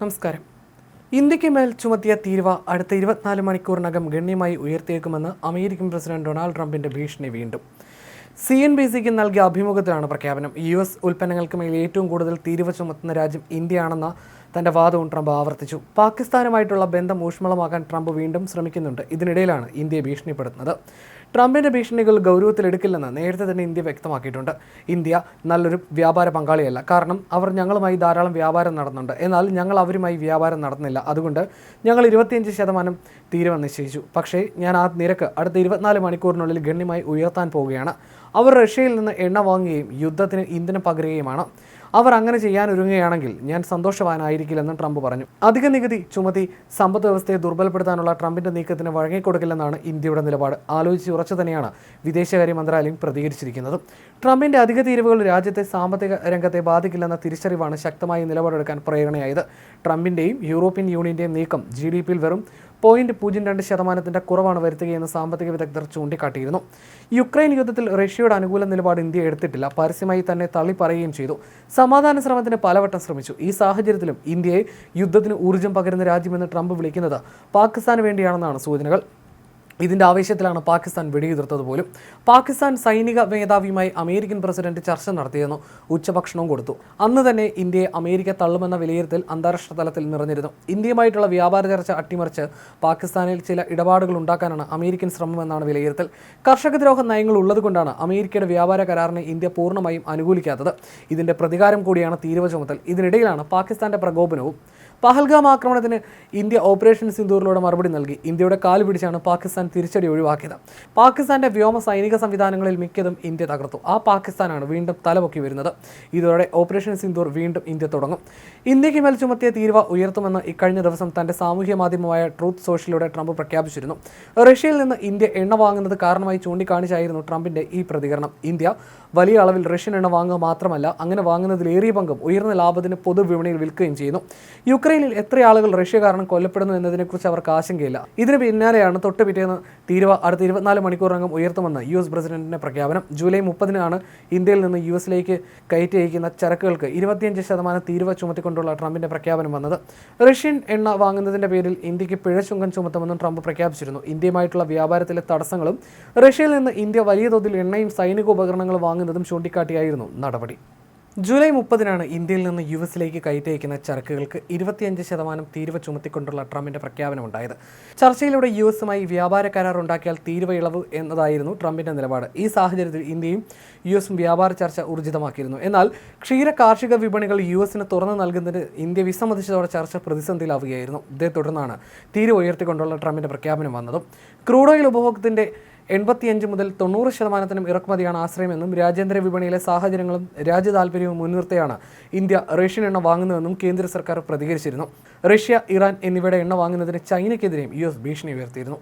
നമസ്കാരം. ഇന്ത്യയ്ക്ക് മേൽ ചുമത്തിയ തീരുവ അടുത്ത ഇരുപത്തിനാല് മണിക്കൂറിനകം ഗണ്യമായി ഉയർത്തിയേക്കുമെന്ന് അമേരിക്കൻ പ്രസിഡന്റ് ഡൊണാൾഡ് ട്രംപിന്റെ ഭീഷണി വീണ്ടും. സി എൻ ബി സിക്ക് നൽകിയ അഭിമുഖത്തിലാണ് പ്രഖ്യാപനം. യു എസ് ഉൽപ്പന്നങ്ങൾക്ക് മേൽ ഏറ്റവും കൂടുതൽ തീരുവ ചുമത്തുന്ന രാജ്യം ഇന്ത്യയാണെന്ന തന്റെ വാദവും ട്രംപ് ആവർത്തിച്ചു. പാകിസ്ഥാനുമായിട്ടുള്ള ബന്ധം ഊഷ്മളമാക്കാൻ ട്രംപ് വീണ്ടും ശ്രമിക്കുന്നുണ്ട്. ഇതിനിടയിലാണ് ഇന്ത്യയെ ഭീഷണിപ്പെടുത്തുന്നത്. ട്രംപിന്റെ ഭീഷണികൾ ഗൗരവത്തിലെടുക്കില്ലെന്ന് നേരത്തെ തന്നെ ഇന്ത്യ വ്യക്തമാക്കിയിട്ടുണ്ട്. ഇന്ത്യ നല്ലൊരു വ്യാപാര പങ്കാളിയല്ല. കാരണം അവർ ഞങ്ങളുമായി ധാരാളം വ്യാപാരം നടന്നുണ്ട് എന്നാൽ ഞങ്ങൾ അവരുമായി വ്യാപാരം നടന്നില്ല അതുകൊണ്ട് ഞങ്ങൾ ഇരുപത്തിയഞ്ച് ശതമാനം തീരുവ നിശ്ചയിച്ചു. പക്ഷേ ഞാൻ ആ നിരക്ക് അടുത്ത ഇരുപത്തിനാല് മണിക്കൂറിനുള്ളിൽ ഗണ്യമായി ഉയർത്താൻ പോവുകയാണ്. അവർ റഷ്യയിൽ നിന്ന് എണ്ണ വാങ്ങുകയും യുദ്ധത്തിന് ഇന്ധനം പകരുകയുമാണ്. അവർ അങ്ങനെ ചെയ്യാൻ ഒരുങ്ങുകയാണെങ്കിൽ ഞാൻ സന്തോഷവാനായിരിക്കില്ലെന്നും ട്രംപ് പറഞ്ഞു. അധിക നികുതി ചുമത്തി സമ്പദ് വ്യവസ്ഥയെ ദുർബലപ്പെടുത്താനുള്ള ട്രംപിന്റെ നീക്കത്തിന് വഴങ്ങിക്കൊടുക്കില്ലെന്നാണ് ഇന്ത്യയുടെ നിലപാട്. ആലോചിച്ച് ഉറച്ചു തന്നെയാണ് വിദേശകാര്യ മന്ത്രാലയം പ്രതികരിച്ചിരിക്കുന്നത്. ട്രംപിന്റെ അധിക തീരുവുകൾ രാജ്യത്തെ സാമ്പത്തിക രംഗത്തെ ബാധിക്കില്ലെന്ന തിരിച്ചറിവാണ് ശക്തമായി നിലപാടെടുക്കാൻ പ്രേരണയായത്. ട്രംപിന്റെയും യൂറോപ്യൻ യൂണിയന്റെയും നീക്കം ജി ഡി പിയിൽ വെറും പോയിന്റ് പൂജ്യം രണ്ട് ശതമാനത്തിന്റെ കുറവാണ് വരുത്തുകയെന്ന് സാമ്പത്തിക വിദഗ്ധർ ചൂണ്ടിക്കാട്ടിയിരുന്നു. യുക്രൈൻ യുദ്ധത്തിൽ റഷ്യയുടെ അനുകൂല നിലപാട് ഇന്ത്യ എടുത്തിട്ടില്ല. പരസ്യമായി തന്നെ തള്ളി പറയുകയും ചെയ്തു. സമാധാന ശ്രമത്തിന് പലവട്ടം ശ്രമിച്ചു. ഈ സാഹചര്യത്തിലും ഇന്ത്യയെ യുദ്ധത്തിന് ഊർജം പകരുന്ന രാജ്യമെന്ന് ട്രംപ് വിളിക്കുന്നത് പാകിസ്ഥാന് വേണ്ടിയാണെന്നാണ് സൂചനകൾ. ഇതിന്റെ ആവേശത്തിലാണ് പാകിസ്ഥാൻ വെടിയുതിർത്തത് പോലും. പാകിസ്ഥാൻ സൈനിക മേധാവിയുമായി അമേരിക്കൻ പ്രസിഡന്റ് ചർച്ച നടത്തിയെന്നു ഉച്ചഭക്ഷണവും കൊടുത്തു. അന്ന് തന്നെ ഇന്ത്യയെ അമേരിക്ക തള്ളുമെന്ന വിലയിരുത്തൽ അന്താരാഷ്ട്ര തലത്തിൽ നിറഞ്ഞിരുന്നു. ഇന്ത്യയുമായിട്ടുള്ള വ്യാപാര ചർച്ച അട്ടിമറിച്ച് പാകിസ്ഥാനിൽ ചില ഇടപാടുകൾ ഉണ്ടാക്കാനാണ് അമേരിക്കൻ ശ്രമമെന്നാണ് വിലയിരുത്തൽ. കർഷകദ്രോഹ നയങ്ങൾ ഉള്ളതുകൊണ്ടാണ് അമേരിക്കയുടെ വ്യാപാര കരാറിനെ ഇന്ത്യ പൂർണമായും അനുകൂലിക്കാത്തത്. ഇതിന്റെ പ്രതികാരം കൂടിയാണ് തീരുവ ചുമത്തൽ. ഇതിനിടയിലാണ് പാകിസ്ഥാന്റെ പ്രകോപനവും പഹൽഗാം ആക്രമണത്തിന് ഇന്ത്യ ഓപ്പറേഷൻ സിന്ദൂറിലൂടെ മറുപടി നൽകി. ഇന്ത്യയുടെ കാൽ പിടിച്ചാണ് പാകിസ്ഥാൻ തിരിച്ചടി ഒഴിവാക്കിയത്. പാകിസ്ഥാന്റെ വ്യോമ സൈനിക സംവിധാനങ്ങളിൽ മിക്കതും ഇന്ത്യ തകർത്തു. ആ പാകിസ്ഥാനാണ് വീണ്ടും തലപൊക്കി വരുന്നത്. ഇതോടെ ഓപ്പറേഷൻ സിന്ദൂർ വീണ്ടും ഇന്ത്യ തുടങ്ങും. ഇന്ത്യയ്ക്ക് മേൽ ചുമത്തിയ തീരുവ ഉയർത്തുമെന്ന് ഇക്കഴിഞ്ഞ ദിവസം തന്റെ സാമൂഹ്യ മാധ്യമമായ ട്രൂത്ത് സോഷ്യലിലൂടെ ട്രംപ് പ്രഖ്യാപിച്ചിരുന്നു. റഷ്യയിൽ നിന്ന് ഇന്ത്യ എണ്ണ വാങ്ങുന്നത് കാരണമായി ചൂണ്ടിക്കാണിച്ചായിരുന്നു ട്രംപിന്റെ ഈ പ്രതികരണം. ഇന്ത്യ വലിയ അളവിൽ റഷ്യൻ എണ്ണ വാങ്ങുക മാത്രമല്ല അങ്ങനെ വാങ്ങുന്നതിൽ ഏറിയ പങ്കും ഉയർന്ന ലാഭത്തിന് പൊതുവിപണിയിൽ വിൽക്കുകയും ചെയ്യുന്നു. യുക്രൈനിൽ എത്ര ആളുകൾ റഷ്യ കാരണം കൊല്ലപ്പെടുന്നു എന്നതിനെക്കുറിച്ച് അവർക്ക് ആശങ്കയില്ല. ഇതിന് പിന്നാലെയാണ് തൊട്ട് പിറ്റേന്ന് തീരുവ അടുത്ത ഇരുപത്തിനാല് മണിക്കൂറിനകം ഉയർത്തുമെന്ന് യു എസ് പ്രസിഡന്റിന്റെ പ്രഖ്യാപനം. ജൂലൈ മുപ്പതിനാണ് ഇന്ത്യയിൽ നിന്ന് യു എസിലേക്ക് കയറ്റി അയക്കുന്ന ചരക്കുകൾക്ക് ഇരുപത്തിയഞ്ച് ശതമാനം തീരുവ ചുമത്തിക്കൊണ്ടുള്ള ട്രംപിന്റെ പ്രഖ്യാപനം വന്നത്. റഷ്യൻ എണ്ണ വാങ്ങുന്നതിന്റെ പേരിൽ ഇന്ത്യയ്ക്ക് പിഴ ചുങ്കം ചുമത്തുമെന്നും ട്രംപ് പ്രഖ്യാപിച്ചിരുന്നു. ഇന്ത്യയുമായിട്ടുള്ള വ്യാപാരത്തിലെ തടസ്സങ്ങളും റഷ്യയിൽ നിന്ന് ഇന്ത്യ വലിയ തോതിൽ എണ്ണയും സൈനിക ഉപകരണങ്ങളും വാങ്ങുന്നതും ചൂണ്ടിക്കാട്ടിയായിരുന്നു നടപടി. ജൂലൈ മുപ്പതിനാണ് ഇന്ത്യയിൽ നിന്ന് യു എസിലേക്ക് കയറ്റി അയക്കുന്ന ചരക്കുകൾക്ക് ഇരുപത്തിയഞ്ച് ശതമാനം തീരുവ ചുമത്തിക്കൊണ്ടുള്ള ട്രംപിന്റെ പ്രഖ്യാപനമുണ്ടായത്. ചർച്ചയിലൂടെ യു എസുമായി വ്യാപാര കരാർ ഉണ്ടാക്കിയാൽ തീരുവ ഇളവ് എന്നതായിരുന്നു ട്രംപിന്റെ നിലപാട്. ഈ സാഹചര്യത്തിൽ ഇന്ത്യയും യു എസും വ്യാപാര ചർച്ച ഊർജിതമാക്കിയിരുന്നു. എന്നാൽ ക്ഷീര കാർഷിക വിപണികൾ യു എസിന് തുറന്നു നൽകുന്നതിന് ഇന്ത്യ വിസമ്മതിച്ചതോടെ ചർച്ച പ്രതിസന്ധിയിലാവുകയായിരുന്നു. ഇതേ തുടർന്നാണ് തീരുവ ഉയർത്തിക്കൊണ്ടുള്ള ട്രംപിന്റെ പ്രഖ്യാപനം വന്നതും. ക്രൂഡ് ഓയിൽ ഉപഭോഗത്തിന്റെ എൺപത്തിയഞ്ച് മുതൽ തൊണ്ണൂറ് ശതമാനത്തിനും ഇറക്കുമതിയാണ് ആശ്രയമെന്നും രാജ്യാന്തര വിപണിയിലെ സാഹചര്യങ്ങളും രാജ്യ താൽപ്പര്യവും മുൻനിർത്തിയാണ് ഇന്ത്യ റഷ്യൻ എണ്ണ വാങ്ങുന്നതെന്നും കേന്ദ്ര സർക്കാർ പ്രതികരിച്ചിരുന്നു. റഷ്യ ഇറാൻ എന്നിവയുടെ എണ്ണ വാങ്ങുന്നതിന് ചൈനയ്ക്കെതിരെയും യു എസ് ഭീഷണി ഉയർത്തിയിരുന്നു.